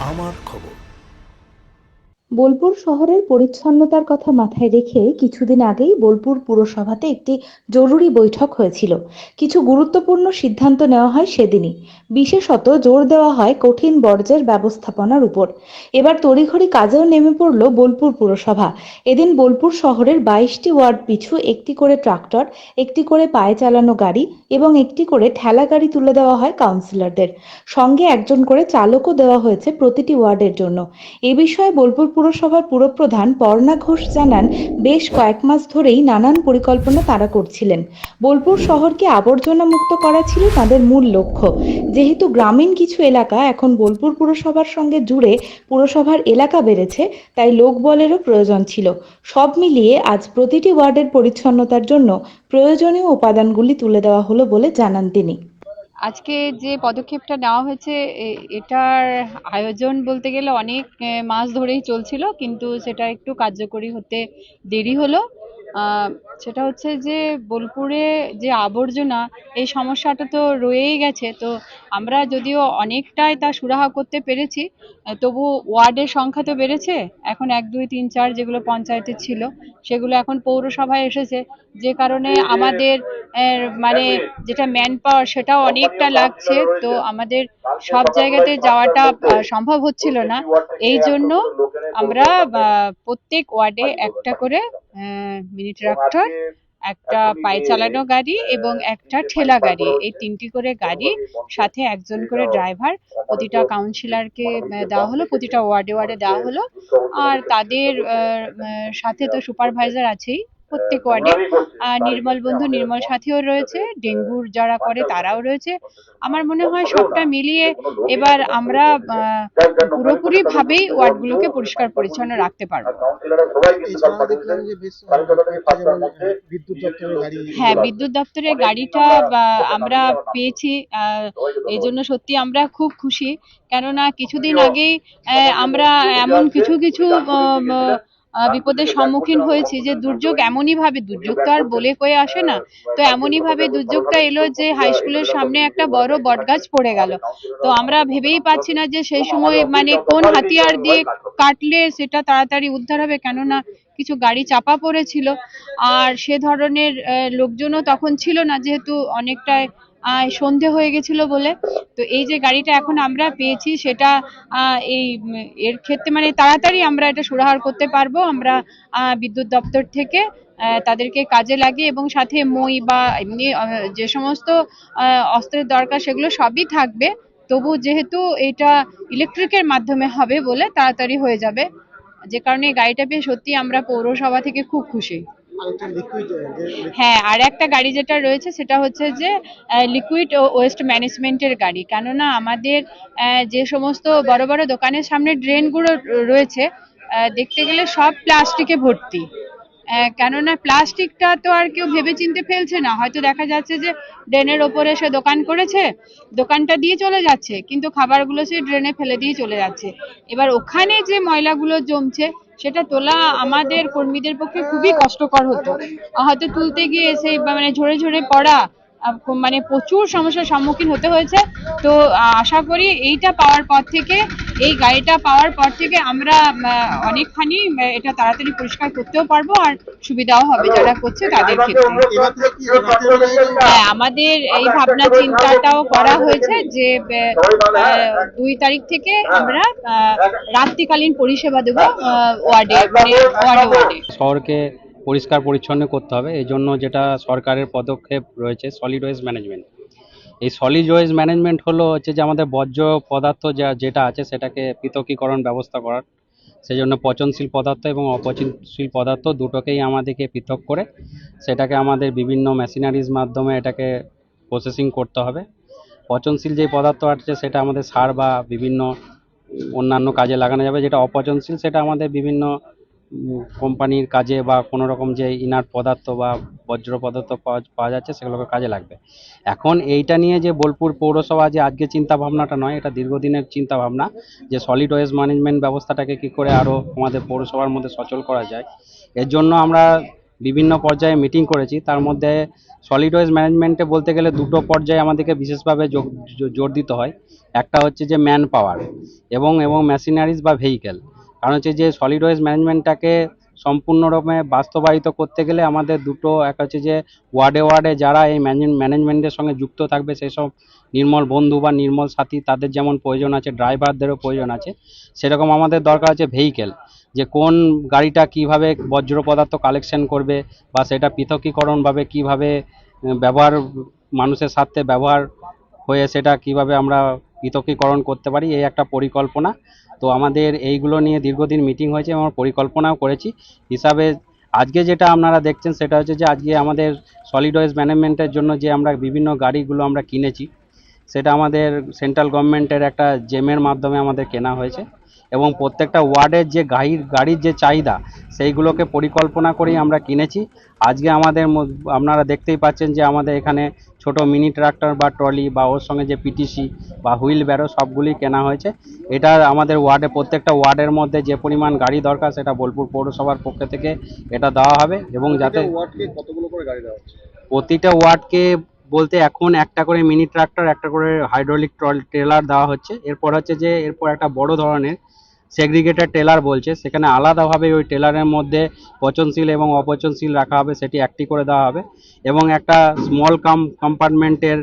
আমার খবর। বোলপুর শহরের পরিচ্ছন্নতার কথা মাথায় রেখে কিছুদিন আগেই বোলপুর পুরসভাতে একটি জরুরি বৈঠক হয়েছিল। কিছু গুরুত্বপূর্ণ সিদ্ধান্ত নেওয়া হয় সেদিনই। বিশেষত জোর দেওয়া হয় কঠিন বর্জ্যের ব্যবস্থাপনার উপর। এবার তড়িঘড়ি কাজেও নেমে পড়ল বোলপুর পুরসভা। এদিন বোলপুর শহরের বাইশটি ওয়ার্ড পিছু একটি করে ট্রাক্টর, একটি করে পায়ে চালানো গাড়ি এবং একটি করে ঠেলা গাড়ি তুলে দেওয়া হয় কাউন্সিলরদের। সঙ্গে একজন করে চালকও দেওয়া হয়েছে প্রতিটি ওয়ার্ডের জন্য। এ বিষয়ে বোলপুর পুরসভার পুরপ্রধান পর্ণা ঘোষ জানান, বেশ কয়েক মাস ধরেই নানান পরিকল্পনা তারা করছিলেন। বোলপুর শহরকে আবর্জনা মুক্ত করা ছিল তাদের মূল লক্ষ্য। যেহেতু গ্রামীণ কিছু এলাকা এখন বোলপুর পুরসভার সঙ্গে জুড়ে পুরসভার এলাকা বেড়েছে, তাই লোকবলেরও প্রয়োজন ছিল। সব মিলিয়ে আজ প্রতিটি ওয়ার্ডের পরিচ্ছন্নতার জন্য প্রয়োজনীয় উপাদানগুলি তুলে দেওয়া হলো বলে জানান তিনি। আজকে যে পদক্ষেপটা নেওয়া হয়েছে এটার আয়োজন বলতে গেলে অনেক মাস ধরেই চলছিল, কিন্তু সেটা একটু কার্যকরী হতে দেরি হলো। সেটা হচ্ছে যে বোলপুরে যে আবর্জনা, এই সমস্যাটা তো রয়েই গেছে। তো আমরা যদিও অনেকটাই তা সুরাহা করতে পেরেছি, তবু ওয়ার্ডের সংখ্যা তো বেড়েছে। এখন এক, দুই, তিন, চার যেগুলো পঞ্চায়েতে ছিল, সেগুলো এখন পৌরসভায় এসেছে। যে কারণে আমাদের মানে যেটা ম্যান পাওয়ার সেটাও অনেকটা লাগছে। তো আমাদের সব জায়গাতে যাওয়াটা সম্ভব হচ্ছিল না। এই জন্য আমরা প্রত্যেক ওয়ার্ডে একটা করে মিনি ট্রাক্টর একটা পায়ে চালানো গাড়ি এবং একটা ঠেলা গাড়ি। এই তিনটি করে গাড়ি সাথে একজন করে ড্রাইভার প্রতিটা কাউন্সিলরকে দেওয়া হলো প্রতিটা ওয়ার্ডে ওয়ার্ডে দেওয়া হলো। আর তাদের সাথে তো সুপারভাইজার আছেই। প্রত্যেক ওয়ার্ডে নির্মল বন্ধু নির্মল সাথীও রয়েছে ডেঙ্গুর যারা করে তারাও রয়েছে। আমার মনে হয় সবটা মিলিয়ে এবার আমরা পুরোপুরি ভাবেই ওয়ার্ডগুলোকে পরিষ্কার পরিচ্ছন্ন রাখতে পারব। দপ্তরের হ্যাঁ বিদ্যুৎ দপ্তরের গাড়িটা আমরা পেয়েছি আহ, এই জন্য সত্যি আমরা খুব খুশি। কেননা কিছুদিন আগেই আহ, আমরা এমন কিছু কিছু আহ, বিপদের সম্মুখীন হয়েছি যে দুর্যোগ এমনই ভাবে দুর্যোগ তো আর বলে কয়ে আসে না। তো এমনই ভাবে দুর্যোগটা এলো যে হাই স্কুলের সামনে একটা বড় বটগাছ পড়ে গেল। তো আমরা ভেবেই পাচ্ছি না যে সেই সময় মানে কোন হাতিয়ার দিয়ে কাটলে সেটা তাড়াতাড়ি উদ্ধার হবে, কেননা কিছু গাড়ি চাপা পড়েছিল। আর সে ধরনের লোকজনও তখন ছিল না, যেহেতু অনেকটাই সন্ধে হয়ে গেছিল বলে। তো এই যে গাড়িটা এখন আমরা পেয়েছি সেটা এই এর ক্ষেত্রে মানে তাড়াতাড়ি আমরা এটা সুরাহার করতে পারব। আমরা বিদ্যুৎ দপ্তর থেকে তাদেরকে কাজে লাগিয়ে এবং সাথে মই বা এমনি যে সমস্ত আহ, অস্ত্রের দরকার সেগুলো সবই থাকবে। তবু যেহেতু এটা ইলেকট্রিকের মাধ্যমে হবে বলে তাড়াতাড়ি হয়ে যাবে। যে কারণে গাড়িটা পেয়ে সত্যি আমরা পৌরসভা থেকে খুব খুশি। হ্যাঁ আর একটা গাড়ি যেটা রয়েছে সেটা হচ্ছে যে লিকুইড ওয়েস্ট ম্যানেজমেন্টের গাড়ি। কেননা আমাদের যে সমস্ত বড় বড় দোকানের সামনে ড্রেনগুলো রয়েছে দেখতে গেলে সব প্লাস্টিকে ভর্তি। কেননা প্লাস্টিকটা তো আর কেউ ভেবে চিনতে ফেলছে না। হয়তো দেখা যাচ্ছে যে ড্রেনের ওপরে সে দোকান করেছে, দোকানটা দিয়ে চলে যাচ্ছে, কিন্তু খাবারগুলো সে ড্রেনে ফেলে দিয়ে চলে যাচ্ছে। এবার ওখানে যে ময়লাগুলো জমছে, সেটা তোলা আমাদের কর্মীদের পক্ষে খুবই কষ্টকর হতো। হয়তো তুলতে গিয়ে সেই মানে ঝরে ঝরে পড়া মানে প্রচুর সমস্যার সম্মুখীন হতে হয়েছে। তো আশা করি এইটা পাওয়ার পর থেকে এই গাড়িটা পাওয়ার পর থেকে আমরা অনেকখানি এটা তাড়াতাড়ি পরিষ্কার করতেও পারব আর সুবিধাও হবে যারা করছে তাদের ক্ষেত্রে। হ্যাঁ আমাদের এই ভাবনা চিন্তাটাও করা হয়েছে যে দুই তারিখ থেকে আমরা রাত্রিকালীন পরিষেবা দেবো ওয়ার্ডে মানে ওয়ার্ডে ওয়ার্ডে। শহরকে পরিষ্কার পরিচ্ছন্ন করতে হবে এই জন্য যেটা সরকারের পদক্ষেপ রয়েছে সলিড ওয়েস্ট ম্যানেজমেন্ট এই সলিড ওয়েস্ট ম্যানেজমেন্ট হলো হচ্ছে যে আমাদের বর্জ্য পদার্থ যা যেটা আছে সেটাকে পৃথকীকরণ ব্যবস্থা করার। সেই জন্য পচনশীল পদার্থ এবং অপচনশীল পদার্থ দুটোকেই আমাদেরকে পৃথক করে সেটাকে আমাদের বিভিন্ন মেশিনারিজ মাধ্যমে এটাকে প্রসেসিং করতে হবে। পচনশীল যে পদার্থ আছে সেটা আমাদের সার বা বিভিন্ন অন্যান্য কাজে লাগানো যাবে। যেটা অপচনশীল সেটা আমাদের বিভিন্ন কোম্পানির কাজে বা কোনো রকম যে ইনার পদার্থ বা বজ্র পদার্থ পাওয়া পাওয়া যাচ্ছে সেগুলোকে কাজে লাগবে। এখন এইটা নিয়ে যে বোলপুর পৌরসভা যে আজকে চিন্তা ভাবনাটা নয়, এটা দীর্ঘদিনের চিন্তা ভাবনা যে সলিড ওয়েস্ট ম্যানেজমেন্ট ব্যবস্থাটাকে কী করে আরও আমাদের পৌরসভার মধ্যে সচল করা যায়। এর জন্য আমরা বিভিন্ন পর্যায়ে মিটিং করেছি। তার মধ্যে সলিড ওয়েস্ট ম্যানেজমেন্টে বলতে গেলে দুটো পর্যায়ে আমাদেরকে বিশেষভাবে জোর দিতে হয়। একটা হচ্ছে যে ম্যান পাওয়ার এবং এবং মেশিনারিজ বা ভেহিকেল কারণ হচ্ছে যে সলিড ওয়েস্ট ম্যানেজমেন্টটাকে সম্পূর্ণরূপে বাস্তবায়িত করতে গেলে আমাদের দুটো, এক হচ্ছে যে ওয়ার্ডে ওয়ার্ডে যারা এই ম্যানেজমেন্টের সঙ্গে যুক্ত থাকবে, সেসব নির্মল বন্ধু বা নির্মল সাথী, তাদের যেমন প্রয়োজন আছে ড্রাইভারদেরও প্রয়োজন আছে, সেরকম আমাদের দরকার আছে ভেহিকেল যে কোন গাড়িটা কীভাবে বজ্র পদার্থ কালেকশন করবে বা সেটা পৃথকীকরণভাবে কীভাবে ব্যবহার, মানুষের সাথে ব্যবহার হয়ে সেটা কীভাবে আমরা পৃথকীকরণ করতে পারি, এই একটা পরিকল্পনা। তো আমাদের এইগুলো নিয়ে দীর্ঘদিন মিটিং হয়েছে এবং পরিকল্পনাও করেছি। হিসাবে আজকে যেটা আপনারা দেখছেন, সেটা হচ্ছে যে আজকে আমাদের সলিড ওয়েস্ট ম্যানেজমেন্টের জন্য যে আমরা বিভিন্ন গাড়িগুলো আমরা কিনেছি, সেটা আমাদের সেন্ট্রাল গভর্নমেন্টের একটা জেমের মাধ্যমে আমাদের কেনা হয়েছে। এবং প্রত্যেকটা ওয়ার্ডের যে গাড়ির গাড়ির যে চাহিদা সেইগুলোকে পরিকল্পনা করেই আমরা কিনেছি। আজকে আমাদের আপনারা দেখতেই পাচ্ছেন যে আমাদের এখানে ছোট মিনি ট্রাক্টর বা ট্রলি বা ওর সঙ্গে যে পিটিসি বা হুইল ব্যারো সবগুলি কেনা হয়েছে। এটা আমাদের ওয়ার্ডে প্রত্যেকটা ওয়ার্ডের মধ্যে যে পরিমাণ গাড়ি দরকার সেটা বোলপুর পৌরসভার পক্ষ থেকে এটা দেওয়া হবে এবং যাতে ওয়ার্ডকে কতগুলো করে গাড়ি দেওয়া হচ্ছে? প্রতিটা ওয়ার্ডকে বলতে এখন একটা করে মিনি ট্রাক্টর একটা করে হাইড্রোলিক ট্রল ট্রেলার দেওয়া হচ্ছে। এরপর হচ্ছে যে এরপর একটা বড় ধরনের সেগ্রিগেটেড টেলার বলছে। সেখানে আলাদাভাবে ওই টেলারের মধ্যে পচনশীল এবং অপচনশীল রাখা হবে, সেটি একটি করে দেওয়া হবে। এবং একটা স্মল কাম কম্পার্টমেন্টের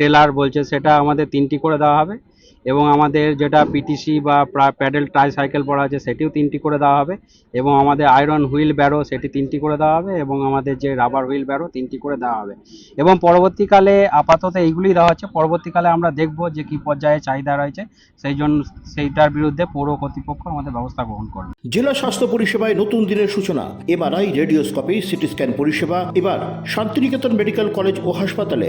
টেলার বলছে, সেটা আমাদের তিনটি করে দেওয়া হবে। এবং আমাদের যেটা পিটিসি বা প্যাডেল ট্রাই সাইকেল পড়া আছে, সেটিও তিনটি করে দেওয়া হবে। এবং আমাদের আয়রন হুইল ব্যারো সেটি তিনটি করে দেওয়া হবে এবং আমাদের যে রাবার হুইল ব্যারো তিনটি করে দেওয়া হবে। এবং পরবর্তীকালে আপাতত এইগুলি দেওয়া হচ্ছে। পরবর্তীকালে আমরা দেখব যে কি পর্যায়ে চাহিদা রয়েছে। সেই জন্য সেইটার বিরুদ্ধে পৌর কর্তৃপক্ষ আমাদের ব্যবস্থা গ্রহণ করবে। জেলা স্বাস্থ্য পরিষেবায় নতুন দিনের সূচনা। এবার এমআরআই, রেডিওস্কোপি সিটি স্ক্যান পরিষেবা। এবার শান্তিনিকেতন মেডিকেল কলেজ ও হাসপাতালে